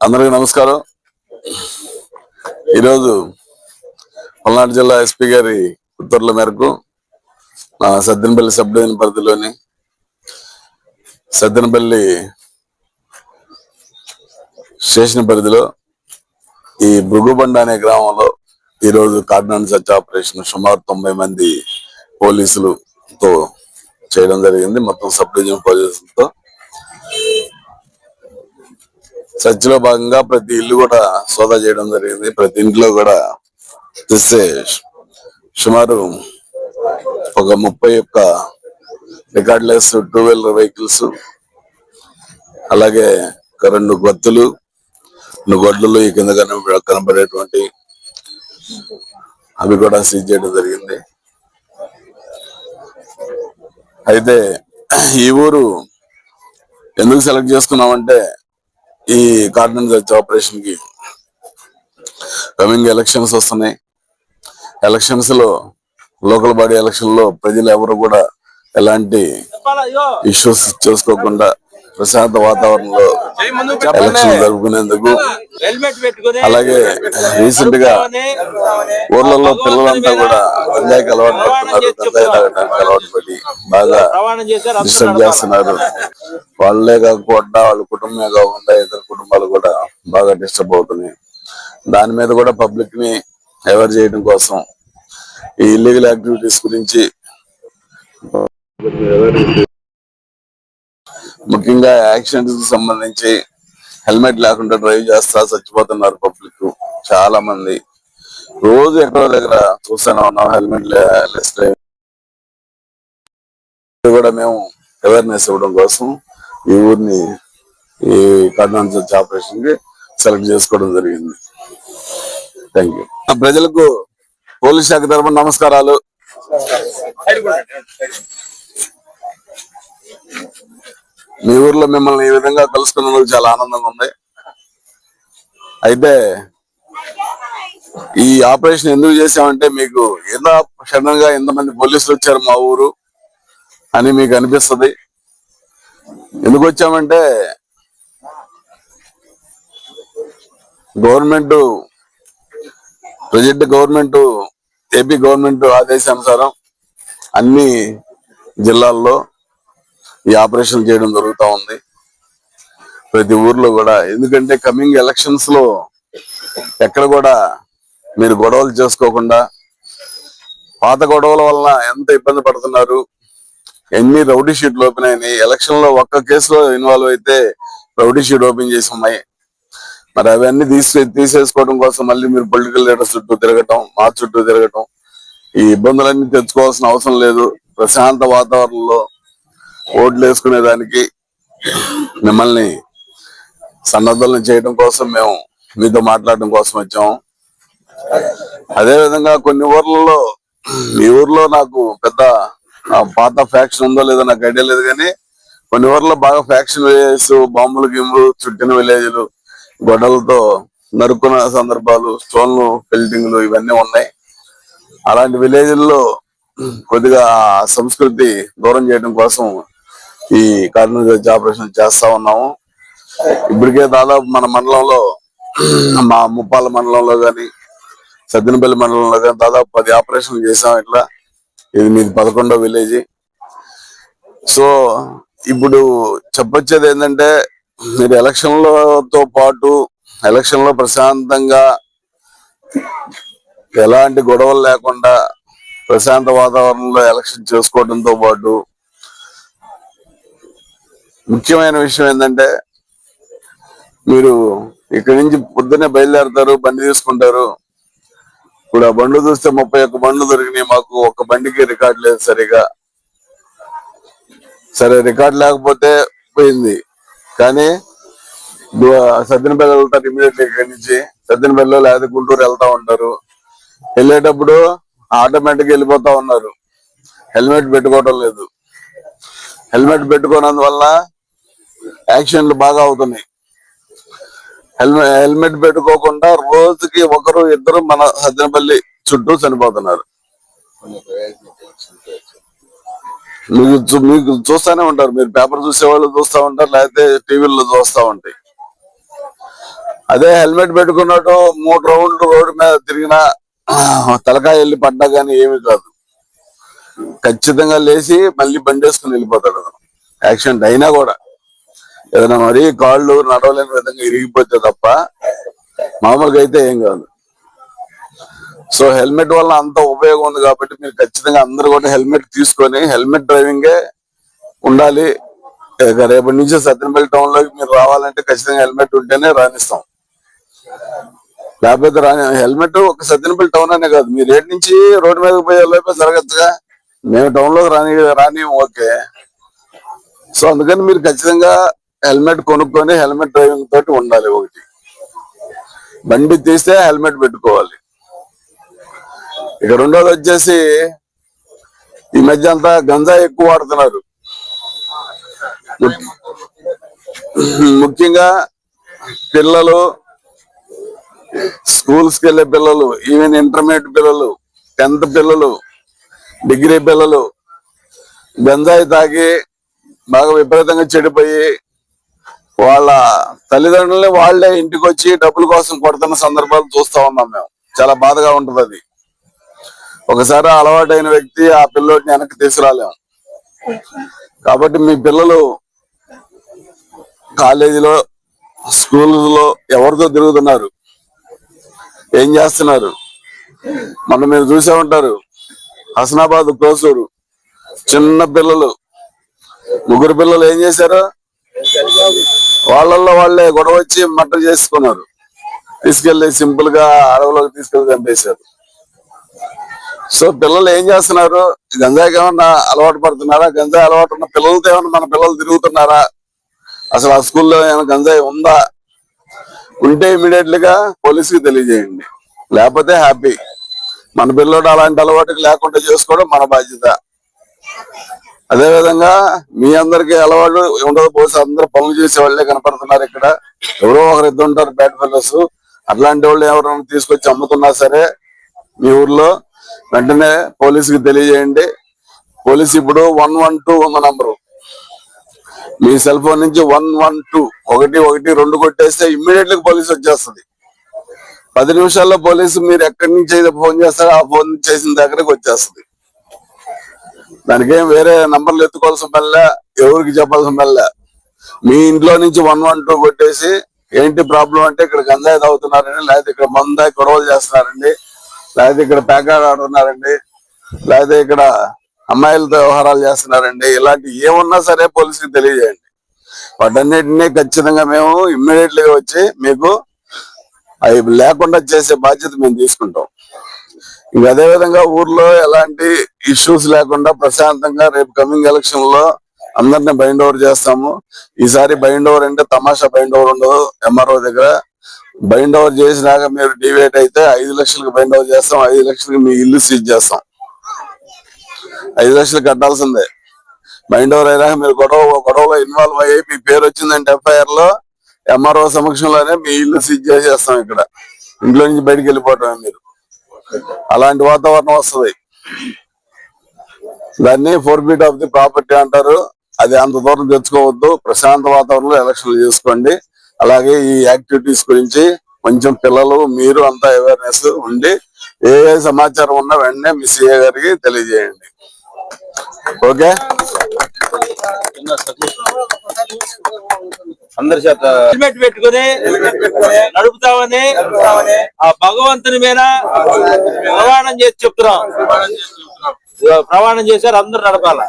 అందరికీ నమస్కారం. ఈరోజు పల్నాడు జిల్లా ఎస్పీ గారి ఉత్తర్వుల మేరకు సద్దెనపల్లి సబ్ డివిజన్ పరిధిలోని సద్దెనపల్లి స్టేషన్ పరిధిలో ఈ భృగుబండ అనే గ్రామంలో ఈరోజు కార్డినెన్స్ సర్చ్ ఆపరేషన్ సుమారు తొంభై మంది పోలీసులతో చేయడం జరిగింది. మొత్తం సబ్ డివిజన్ పోలీసులతో చర్చిలో భాగంగా ప్రతి ఇల్లు కూడా సోదా చేయడం జరిగింది. ప్రతి ఇంట్లో కూడా చూస్తే సుమారు ఒక ముప్పై ఒక్క రికార్డ్లెస్ టూ వీలర్ వెహికల్స్ అలాగే రెండు గొత్తులు రెండు గొడ్లు ఈ కింద కనబడేటువంటి అవి కూడా సీజ్ చేయడం జరిగింది. అయితే ఈ ఊరు ఎందుకు సెలెక్ట్ చేసుకున్నామంటే ఈ కార్డన్ ఆపరేషన్కి కమింగ్ ఎలక్షన్స్ వస్తున్నాయి. ఎలక్షన్స్లో లోకల్ బాడీ ఎలక్షన్లో ప్రజలు ఎవరు కూడా ఎలాంటి ఇష్యూస్ చేసుకోకుండా ప్రశాంత వాతావరణంలో ఎలక్షన్ జరుపుకునేందుకు అలాగే రీసెంట్గా ఊర్లలో పిల్లలంతా కూడా గంజాయికి అలవాటు పడుతున్నారు. తాగడానికి అలవాటు పడి బాగా డిస్టర్బ్ చేస్తున్నారు. వాళ్ళే కాకుండా వాళ్ళ కుటుంబమే కాకుండా ఇతర కుటుంబాలు కూడా బాగా డిస్టర్బ్ అవుతున్నాయి. దాని మీద కూడా పబ్లిక్ని అవేర్ చేయడం కోసం ఈ ఇల్లీగల్ యాక్టివిటీస్ గురించి ముఖ్యంగా యాక్సిడెంట్స్కి సంబంధించి హెల్మెట్ లేకుండా డ్రైవ్ చేస్తా చచ్చిపోతున్నారు పబ్లిక్ చాలా మంది. రోజు ఎక్కడో దగ్గర చూస్తూనే ఉన్నాం హెల్మెట్ లెస్ డ్రైవ్ కూడా మేము అవేర్నెస్ ఇవ్వడం కోసం ఈ ఊరిని ఈ కర్ణాటక ఆపరేషన్కి సెలెక్ట్ చేసుకోవడం జరిగింది. థ్యాంక్ యూ ప్రజలకు పోలీస్ శాఖ తరఫున నమస్కారాలు. మీ ఊర్లో మిమ్మల్ని ఈ విధంగా కలుసుకున్నందుకు చాలా ఆనందంగా ఉంది. అయితే ఈ ఆపరేషన్ ఎందుకు చేసామంటే మీకు ఎంతగా ఎంతమంది పోలీసులు వచ్చారు మా ఊరు అని మీకు అనిపిస్తుంది. ఎందుకు వచ్చామంటే government present government AP government ఆదేశానుసారం అన్ని జిల్లాల్లో ఈ ఆపరేషన్ చేయడం జరుగుతూ ఉంది. ప్రతి ఊర్లో కూడా ఎందుకంటే కమింగ్ ఎలక్షన్స్లో ఎక్కడ కూడా మీరు గొడవలు చేసుకోకుండా పాత గొడవల వలన ఎంత ఇబ్బంది పడుతున్నారు ఎన్ని రౌడీ షీట్లు ఓపెన్ అయినాయి ఎలక్షన్లో ఒక్క కేసులో ఇన్వాల్వ్ అయితే రౌడీ షీట్ ఓపెన్ చేసి ఉన్నాయి. మరి అవన్నీ తీసి తీసేసుకోవడం కోసం మళ్ళీ మీరు పొలిటికల్ లీడర్స్ చుట్టూ తిరగటం మా చుట్టూ తిరగటం ఈ ఇబ్బందులన్నీ తెచ్చుకోవాల్సిన అవసరం లేదు. ప్రశాంత వాతావరణంలో ఓట్లు వేసుకునే దానికి మిమ్మల్ని సన్నద్ధం చేయడం కోసం మేము మీతో మాట్లాడడం కోసం వచ్చాము అదే విధంగా కొన్ని ఊర్లలో ఈ ఊర్లో నాకు పెద్ద పాత ఫ్యాక్షన్ ఉందో లేదో నాకు ఐడియా లేదు కానీ కొన్ని ఊర్లో బాగా ఫ్యాక్షన్ విలేజెస్ బాంబులు గిమ్ములు చుట్టిన విలేజ్లు గొడవలతో నరుక్కున్న సందర్భాలు స్టోన్లు బిల్డింగ్లు ఇవన్నీ ఉన్నాయి. అలాంటి విలేజ్ల్లో కొద్దిగా సంస్కృతి దూరం చేయడం కోసం ఈ కార్డినల్ ఆపరేషన్ చేస్తా ఉన్నాము. ఇప్పటికే దాదాపు మన మండలంలో మా ముప్పాల మండలంలో గాని సద్దెనపల్లి మండలంలో కానీ దాదాపు పది ఆపరేషన్లు చేసాం ఇట్లా. ఇది మీది పదకొండో విలేజ్. సో ఇప్పుడు చెప్పొచ్చేది ఏంటంటే మీరు ఎలక్షన్లతో పాటు ఎలక్షన్లో ప్రశాంతంగా ఎలాంటి గొడవలు లేకుండా ప్రశాంత వాతావరణంలో ఎలక్షన్ చేసుకోవడంతో పాటు ముఖ్యమైన విషయం ఏంటంటే మీరు ఇక్కడి నుంచి పొద్దున్నే బయలుదేరతారు బండి తీసుకుంటారు. ఇప్పుడు ఆ బండ్లు చూస్తే ముప్పై ఒక్క బండ్లు దొరికినాయి మాకు ఒక్క బండికి రికార్డ్ లేదు సరిగా. సరే రికార్డ్ లేకపోతే పోయింది. కానీ సద్దెనపల్లి వెళ్తారు ఇమీడియట్లీ ఇక్కడి నుంచి. సద్దెనపల్లిలో లేదా గుంటూరు వెళ్తా ఉంటారు. వెళ్ళేటప్పుడు ఆటోమేటిక్ వెళ్ళిపోతా ఉన్నారు. హెల్మెట్ పెట్టుకోవటం లేదు. హెల్మెట్ పెట్టుకోనందువల్ల యాక్సిడెంట్లు బాగా అవుతున్నాయి. హెల్మెట్ హెల్మెట్ పెట్టుకోకుండా రోజుకి ఒకరు ఇద్దరు మన సద్దెనపల్లి చుట్టూ చనిపోతున్నారు. మీకు మీకు చూస్తానే ఉంటారు. మీరు పేపర్ చూసే వాళ్ళు చూస్తా ఉంటారు లేకపోతే టీవీలో చూస్తా ఉంటాయి. అదే హెల్మెట్ పెట్టుకున్నట్టు మూడు రౌండ్లు రోడ్డు మీద తిరిగినా తలకాయ వెళ్ళి పడ్డా కానీ ఏమీ కాదు. ఖచ్చితంగా లేచి మళ్ళీ బండి వేసుకుని వెళ్ళిపోతాడు యాక్సిడెంట్ అయినా కూడా. ఏదైనా మరీ కాళ్ళు నడవలేని విధంగా ఇరిగిపోతే తప్ప మామూలుగా అయితే ఏం కాదు. సో హెల్మెట్ వల్ల అంత ఉపయోగం ఉంది కాబట్టి మీరు ఖచ్చితంగా అందరూ కూడా హెల్మెట్ తీసుకొని హెల్మెట్ డ్రైవింగే ఉండాలి. రేపటి నుంచి సత్యనపల్లి టౌన్లోకి మీరు రావాలంటే ఖచ్చితంగా హెల్మెట్ ఉంటేనే రాణిస్తాం. లేకపోతే రాని హెల్మెట్ ఒక సత్యనపల్లి టౌన్ అనే కాదు. మీరు రేటు నుంచి రోడ్డు మీదకి పోయే లోపే జరగచ్చుగా మేము టౌన్లోకి రాని రాని ఓకే. సో అందుకని మీరు ఖచ్చితంగా హెల్మెట్ కొనుక్కొని హెల్మెట్ డ్రైవింగ్ తోటి ఉండాలి ఒకటి. బండి తీస్తే హెల్మెట్ పెట్టుకోవాలి. ఇక రెండోది వచ్చేసి ఈ మధ్య అంతా గంజా ఎక్కువ వాడుతున్నారు. ముఖ్యంగా పిల్లలు స్కూల్స్కి వెళ్ళే పిల్లలు ఈవెన్ ఇంటర్మీడియట్ పిల్లలు టెన్త్ పిల్లలు డిగ్రీ పిల్లలు గంజాయి తాగి బాగా విపరీతంగా చెడిపోయి వాళ్ళ తల్లిదండ్రుల్ని వాళ్ళే ఇంటికి వచ్చి డబ్బుల కోసం కొడుతున్న సందర్భాలు చూస్తా ఉన్నాం మేము. చాలా బాధగా ఉంటది అది. ఒకసారి అలవాటైన వ్యక్తి ఆ పిల్లోడిని వెనక్కి తీసుకురాలేము కాబట్టి మీ పిల్లలు కాలేజీలో స్కూల్లో ఎవరితో తిరుగుతున్నారు? ఏం చేస్తున్నారు? మన మీరు చూసే ఉంటారు. హసనాబాద్ కోసూరు. చిన్న పిల్లలు. ముగ్గురు పిల్లలు ఏం చేశారు? వాళ్ళల్లో వాళ్ళే గొడవ వచ్చి మట్ట చేసుకున్నారు. తీసుకెళ్ళి సింపుల్గా అడవులోకి తీసుకెళ్ళి చంపేశారు. సో పిల్లలు ఏం చేస్తున్నారు? గంజాయికి ఏమన్నా అలవాటు పడుతున్నారా? గంజాయి అలవాటు ఉన్న పిల్లలతో ఏమన్నా మన పిల్లలు తిరుగుతున్నారా? అసలు ఆ స్కూల్లో ఏమైనా గంజాయి ఉందా? ఉంటే ఇమీడియట్గా పోలీసుకి తెలియజేయండి. లేకపోతే హ్యాపీ మన పిల్లోడు అలాంటి అలవాటుకి లేకుండా చేసుకోవడం మన బాధ్యత. అదే విధంగా మీ అందరికి అలవాటు ఉండదు. పోసి అందరు పనులు చేసే వాళ్ళే కనపడుతున్నారు ఇక్కడ. ఎవరో ఒకరు ఇద్దరు ఉంటారు బ్యాడ్ ఫెలోస్ అట్లాంటి వాళ్ళు ఎవరైనా తీసుకొచ్చి అమ్ముతున్నా సరే మీ ఊర్లో వెంటనే పోలీసుకి తెలియజేయండి. పోలీస్ ఇప్పుడు వన్ వన్ టూ ఉన్న నంబరు. మీ సెల్ ఫోన్ నుంచి వన్ వన్ టూ ఒకటి ఒకటి రెండు కొట్టేస్తే ఇమ్మీడియట్లీ పోలీస్ వచ్చేస్తుంది. పది నిమిషాల్లో పోలీసు మీరు ఎక్కడి నుంచి అయితే ఫోన్ చేస్తారో ఆ ఫోన్ చేసిన దగ్గరకు వచ్చేస్తుంది. దానికేం వేరే నంబర్లు ఎత్తుకోవాల్సిన పనిలే ఎవరికి చెప్పాల్సిన పనిలే మీ ఇంట్లో నుంచి వన్ వన్ టూ కొట్టేసి ఏంటి ప్రాబ్లం అంటే ఇక్కడ గంజాయి తాగుతున్నారండి లేకపోతే ఇక్కడ మందాయి గొడవలు చేస్తున్నారండి లేకపోతే ఇక్కడ ప్యాకెట్ ఆడుతున్నారండి లేకపోతే ఇక్కడ అమ్మాయిలతో వ్యవహారాలు చేస్తున్నారండి ఇలాంటి ఏమున్నా సరే పోలీసుకి తెలియజేయండి. వాటన్నిటినీ ఖచ్చితంగా మేము ఇమ్మీడియట్లీ వచ్చి మీకు అవి లేకుండా చేసే బాధ్యత మేము తీసుకుంటాం. ఇంకా అదే విధంగా ఊర్లో ఎలాంటి ఇష్యూస్ లేకుండా ప్రశాంతంగా రేపు కమింగ్ ఎలక్షన్లో అందరిని బైండ్ ఓవర్ చేస్తాము. ఈసారి బైండ్ ఓవర్ అంటే తమాషా బైండ్ ఓవర్ ఉండదు ఎంఆర్ఓ దగ్గర. బైండ్ ఓవర్ చేసినాక మీరు డివేట్ అయితే ఐదు లక్షలకు బైండ్ ఓవర్ చేస్తాం ఐదు లక్షలకు మీ ఇల్లు సీజ్ చేస్తాం. ఐదు లక్షలు కట్టాల్సిందే. బైండ్ ఓవర్ అయినాక మీరు గొడవ గొడవలో ఇన్వాల్వ్ అయ్యి మీ పేరు వచ్చిందంటే ఎఫ్ఐఆర్లో ఎంఆర్ఓ సమక్షంలోనే మీ ఇల్లు సీజ్ చేసేస్తాం ఇక్కడ. ఇంట్లో నుంచి బయటికి వెళ్ళిపోవటమే మీరు. అలాంటి వాతావరణం వస్తుంది. దాన్ని forfeit of the property అంటారు. అది అంత దూరం తెచ్చుకోవద్దు. ప్రశాంత వాతావరణంలో ఎలక్షన్లు చేసుకోండి. అలాగే ఈ యాక్టివిటీస్ గురించి కొంచెం పిల్లలు మీరు అంతా అవేర్నెస్ ఉండి ఏ ఏ సమాచారం ఉన్నా వెంటనే మిస్ అయ్యే గారికి తెలియజేయండి. ఓకే? అందరి చేత హెల్మెట్ పెట్టుకుని నడుపుతామని ఆ భగవంతుని మీద ప్రమాణం చేసి చెప్తున్నాం. ప్రమాణం చేశారు అందరు నడపాల?